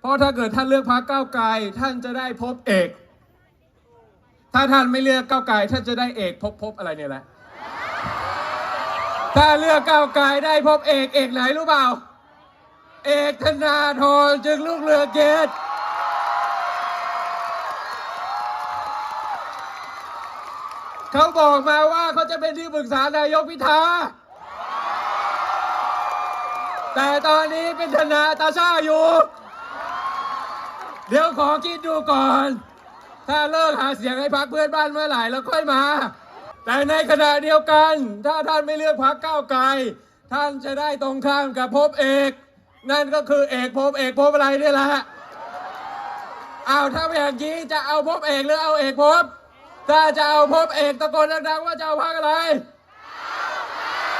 เพราะถ้าเกิดท่านเลือกพรรคก้าวไกลท่านจะได้พบเอก ถ้าท่านไม่เลือกก้าวไกลท่านจะได้เอกพบพบอะไรเนี่ยแหละ ถ้าเลือกก้าวไกลได้พบเอกเอกไหนรู้เปล่า เอกธนาธรจึงลูกเรือเกตเขาบอกมาว่าเขาจะเป็นที่ปรึกษานายกพิธา แต่ตอนนี้เป็นธนาตาชาอยู่ เดี๋ยวขอคิดดูก่อน ถ้าเลิกหาเสียงให้พักเพื่อนบ้านเมื่อไหร่แล้วค่อยมา แต่ในขณะเดียวกัน ถ้าท่านไม่เลือกพักก้าวไกล ท่านจะได้ตรงข้ามกับภพเอก นั่นก็คือเอกภพเอกภพอะไรนี่แหละเอาถ้าอย่างนี้จะเอาภพเอกหรือเอาเอกภพถ้าจะเอาภพเอกตะโกนดังๆว่าจะเอาพักอะไร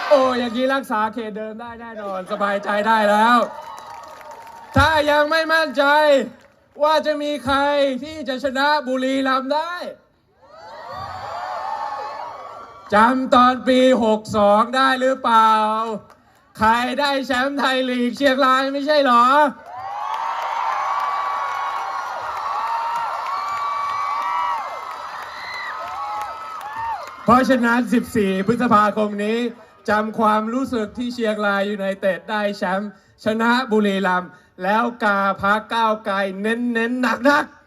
โอ้อย่างนี้รักษาเขตเดิมได้แน่นอนสบายใจได้แล้ว ถ้ายังไม่มั่นใจ ว่าจะมีใครที่จะชนะบุรีรัมย์ได้จำตอนปี 62 ได้หรือเปล่า ใครได้แชมป์ไทยลีกเชียงรายไม่ใช่หรอ เพราะฉะนั้น 14 พฤษภาคมนี้ จำความรู้สึกที่เชียงรายยูไนเต็ดได้แชมป์ชนะบุรีรัมย์แล้วกาพักก้าวไกลเน้นๆหนักๆ